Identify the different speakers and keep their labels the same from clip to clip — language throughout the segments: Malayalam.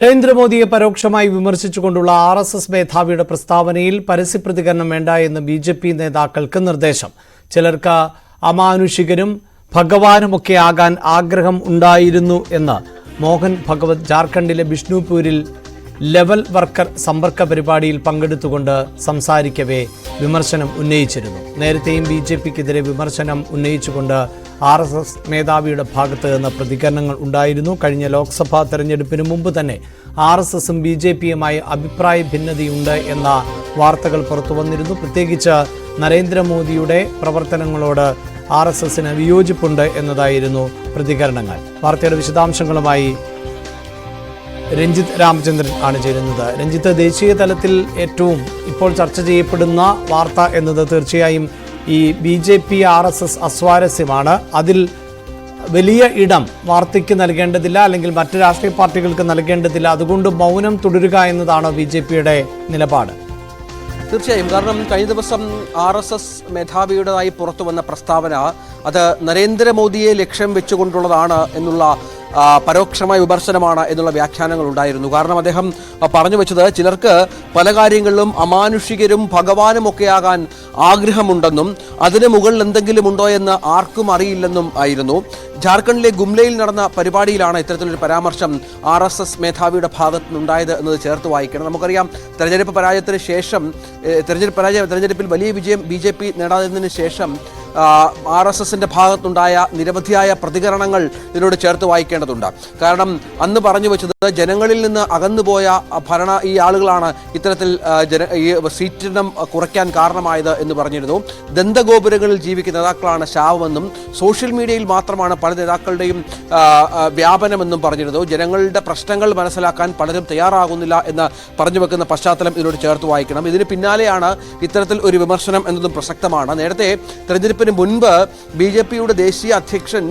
Speaker 1: നരേന്ദ്രമോദിയെ പരോക്ഷമായി വിമർശിച്ചുകൊണ്ടുള്ള ആർ എസ് എസ് മേധാവിയുടെ പ്രസ്താവനയിൽ പരസ്യപ്രതികരണം വേണ്ട എന്ന് ബി ജെ പി നേതാക്കൾക്ക് നിർദ്ദേശം. ചിലർക്ക് അമാനുഷികനും ഭഗവാനുമൊക്കെ ആകാൻ ആഗ്രഹം ഉണ്ടായിരുന്നു എന്ന് മോഹൻ ഭഗവത് ജാർഖണ്ഡിലെ ബിഷ്ണുപൂരിൽ ലെവൽ വർക്കർ സമ്പർക്ക പരിപാടിയിൽ പങ്കെടുത്തുകൊണ്ട് സംസാരിക്കവേ വിമർശനം ഉന്നയിച്ചിരുന്നു. നേരത്തെയും ബി ജെ പിക്കെതിരെ വിമർശനം ഉന്നയിച്ചുകൊണ്ട് ആർ എസ് എസ് മേധാവിയുടെ ഭാഗത്ത് നിന്ന് പ്രതികരണങ്ങൾ ഉണ്ടായിരുന്നു. കഴിഞ്ഞ ലോക്സഭാ തെരഞ്ഞെടുപ്പിന് മുമ്പ് തന്നെ ആർ എസ് എസും ബി ജെ പിയുമായി അഭിപ്രായ ഭിന്നതയുണ്ട് എന്ന വാർത്തകൾ പുറത്തു വന്നിരുന്നു. പ്രത്യേകിച്ച് നരേന്ദ്രമോദിയുടെ പ്രവർത്തനങ്ങളോട് ആർ എസ് എസിന് വിയോജിപ്പുണ്ട് എന്നതായിരുന്നു പ്രതികരണങ്ങൾ. വാർത്തയുടെ വിശദാംശങ്ങളുമായി രഞ്ജിത്ത് രാമചന്ദ്രൻ ആണ് ചേരുന്നത്. രഞ്ജിത്ത് ദേശീയ തലത്തിൽ ഏറ്റവും ഇപ്പോൾ ചർച്ച ചെയ്യപ്പെടുന്ന വാർത്ത എന്നത് തീർച്ചയായും ഈ B J P R S S അസ്വാരസ്യമാണ്. അതിൽ വലിയ ഇടം വാർത്തയ്ക്ക് നൽകേണ്ടതില്ല അല്ലെങ്കിൽ മറ്റ് രാഷ്ട്രീയ പാർട്ടികൾക്ക് നൽകേണ്ടതില്ല. അതുകൊണ്ട് മൗനം തുടരുക എന്നതാണ് ബി ജെ പിയുടെ നിലപാട്.
Speaker 2: തീർച്ചയായും. കാരണം കഴിഞ്ഞ ദിവസം ആർ എസ് എസ് മേധാവിയുടേതായി പുറത്തു വന്ന പ്രസ്താവന അത് നരേന്ദ്രമോദിയെ ലക്ഷ്യം വെച്ചുകൊണ്ടുള്ളതാണ് എന്നുള്ള പരോക്ഷമായ വിമർശനമാണ് എന്നുള്ള വ്യാഖ്യാനങ്ങൾ ഉണ്ടായിരുന്നു. കാരണം അദ്ദേഹം പറഞ്ഞു വെച്ചത് ചിലർക്ക് പല കാര്യങ്ങളിലും അമാനുഷികരും ഭഗവാനും ഒക്കെയാകാൻ ആഗ്രഹമുണ്ടെന്നും അതിന് മുകളിൽ എന്തെങ്കിലും ഉണ്ടോ എന്ന് ആർക്കും അറിയില്ലെന്നും ആയിരുന്നു. ജാർഖണ്ഡിലെ ഗുംലയിൽ നടന്ന പരിപാടിയിലാണ് ഇത്തരത്തിലൊരു പരാമർശം ആർ എസ് എസ് മേധാവിയുടെ ഭാഗത്ത് നിന്നുണ്ടായത് എന്നത് ചേർത്ത് വായിക്കണം. നമുക്കറിയാം തെരഞ്ഞെടുപ്പ് പരാജയത്തിന് ശേഷം തെരഞ്ഞെടുപ്പ് പരാജയം തെരഞ്ഞെടുപ്പിൽ വലിയ വിജയം ബി ജെ പി നേടാതിരുന്നതിന് ശേഷം ആർ എസ് എസിന്റെ ഭാഗത്തുണ്ടായ നിരവധിയായ പ്രതികരണങ്ങൾ ഇതിനോട് ചേർത്ത് വായിക്കേണ്ടതുണ്ട്. കാരണം അന്ന് പറഞ്ഞു വെച്ചത് ജനങ്ങളിൽ നിന്ന് അകന്നുപോയ ഭരണ ഈ ആളുകളാണ് ഇത്തരത്തിൽ ജന ഈ സീറ്റിനം കുറയ്ക്കാൻ കാരണമായത് എന്ന് പറഞ്ഞിരുന്നു. ദന്തഗോപുരങ്ങളിൽ ജീവിക്കുന്ന നേതാക്കളാണ് ശാവമെന്നും സോഷ്യൽ മീഡിയയിൽ മാത്രമാണ് പല നേതാക്കളുടെയും വ്യാപനമെന്നും പറഞ്ഞിരുന്നു. ജനങ്ങളുടെ പ്രശ്നങ്ങൾ മനസ്സിലാക്കാൻ പലരും തയ്യാറാകുന്നില്ല എന്ന് പറഞ്ഞു വെക്കുന്ന പശ്ചാത്തലം ഇതിനോട് ചേർത്ത് വായിക്കണം. ഇതിന് പിന്നാലെയാണ് ഇത്തരത്തിൽ ഒരു വിമർശനം എന്നതും പ്രസക്തമാണ്. നേരത്തെ തെരഞ്ഞെടുപ്പിന് മുൻപ് ബി ജെ പിയുടെ ദേശീയ അധ്യക്ഷൻ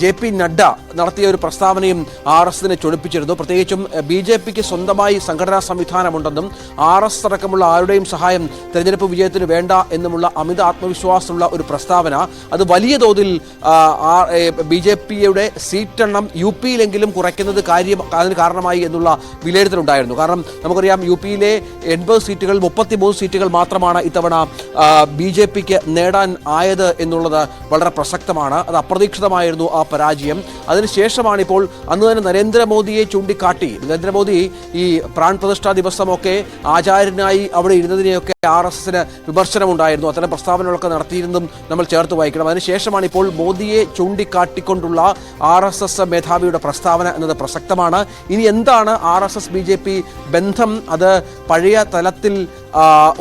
Speaker 2: ജെ പി നഡ്ഡ നടത്തിയ ഒരു പ്രസ്താവനയും ആർ എസിനെ ചൊടിപ്പിച്ചിരുന്നു. പ്രത്യേകിച്ചും ബി ജെ പിക്ക് സ്വന്തമായി സംഘടനാ സംവിധാനമുണ്ടെന്നും ആർ എസ് അടക്കമുള്ള ആരുടെയും സഹായം തെരഞ്ഞെടുപ്പ് വിജയത്തിന് വേണ്ട എന്നുമുള്ള അമിത ആത്മവിശ്വാസമുള്ള ഒരു പ്രസ്താവന. അത് വലിയ തോതിൽ ബി ജെ പിയുടെ സീറ്റെണ്ണം യു പിയിലെങ്കിലും കുറയ്ക്കുന്നത് കാര്യം അതിന് കാരണമായി എന്നുള്ള വിലയിരുത്തലുണ്ടായിരുന്നു. കാരണം നമുക്കറിയാം യു പിയിലെ എൺപത് സീറ്റുകൾ മുപ്പത്തിമൂന്ന് സീറ്റുകൾ മാത്രമാണ് ഇത്തവണ ബി ജെ പിക്ക് നേടാൻ ആയത് എന്നുള്ളത് വളരെ പ്രസക്തമാണ്. അത് അപ്രതീക്ഷിതമായിരുന്നു ആ പരാജയം. അതിനുശേഷമാണ് ഇപ്പോൾ അന്ന് തന്നെ നരേന്ദ്രമോദിയെ ചൂണ്ടിക്കാട്ടി. നരേന്ദ്രമോദി ഈ പ്രാൺ പ്രതിഷ്ഠാ ദിവസമൊക്കെ ആചാര്യനായി അവിടെ ഇരുന്നതിനെയൊക്കെ ആർ എസ് എസിന് വിമർശനമുണ്ടായിരുന്നു. അത്തരം പ്രസ്താവനകളൊക്കെ നടത്തിയിരുന്നതും നമ്മൾ ചേർത്ത് വായിക്കണം. അതിനുശേഷമാണ് ഇപ്പോൾ മോദിയെ ചൂണ്ടിക്കാട്ടിക്കൊണ്ടുള്ള ആർ എസ് എസ് മേധാവിയുടെ പ്രസ്താവന എന്നത് പ്രസക്തമാണ്. ഇനി എന്താണ് R S S B J P ബന്ധം? അത് പഴയ തലത്തിൽ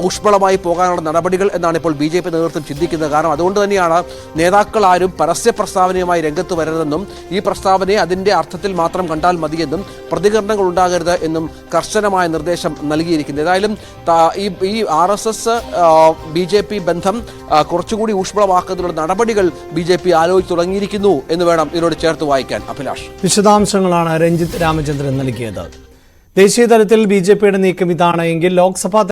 Speaker 2: ഊഷ്മളമായി പോകാനുള്ള നടപടികൾ എന്നാണ് ഇപ്പോൾ ബി ജെ പി നേതൃത്വം ചിന്തിക്കുന്നത്. കാരണം അതുകൊണ്ട് തന്നെയാണ് നേതാക്കൾ ആരും പരസ്യ പ്രസ്താവനയുമായി രംഗത്ത് വരരുതെന്നും ഈ പ്രസ്താവനയെ അതിന്റെ അർത്ഥത്തിൽ മാത്രം കണ്ടാൽ മതിയെന്നും പ്രതികരണങ്ങൾ ഉണ്ടാകരുത് എന്നും കർശനമായ നിർദ്ദേശം നൽകിയിരിക്കുന്നത് ഏതായാലും ഈ ഈ R S S B J P ബന്ധം കുറച്ചുകൂടി ഊഷ്മളമാക്കുന്നതിനുള്ള നടപടികൾ ബി ജെ പി ആലോചിച്ച് തുടങ്ങിയിരിക്കുന്നു എന്ന് വേണം ഇതിനോട് ചേർത്ത് വായിക്കാൻ. അഭിലാഷ്.
Speaker 1: വിശദാംശങ്ങളാണ് രഞ്ജിത്ത് രാമചന്ദ്രൻ നൽകിയത്. ദേശീയ തലത്തിൽ ബി ജെ പിയുടെ നീക്കം ഇതാണ് എങ്കിൽ ലോക്സഭാ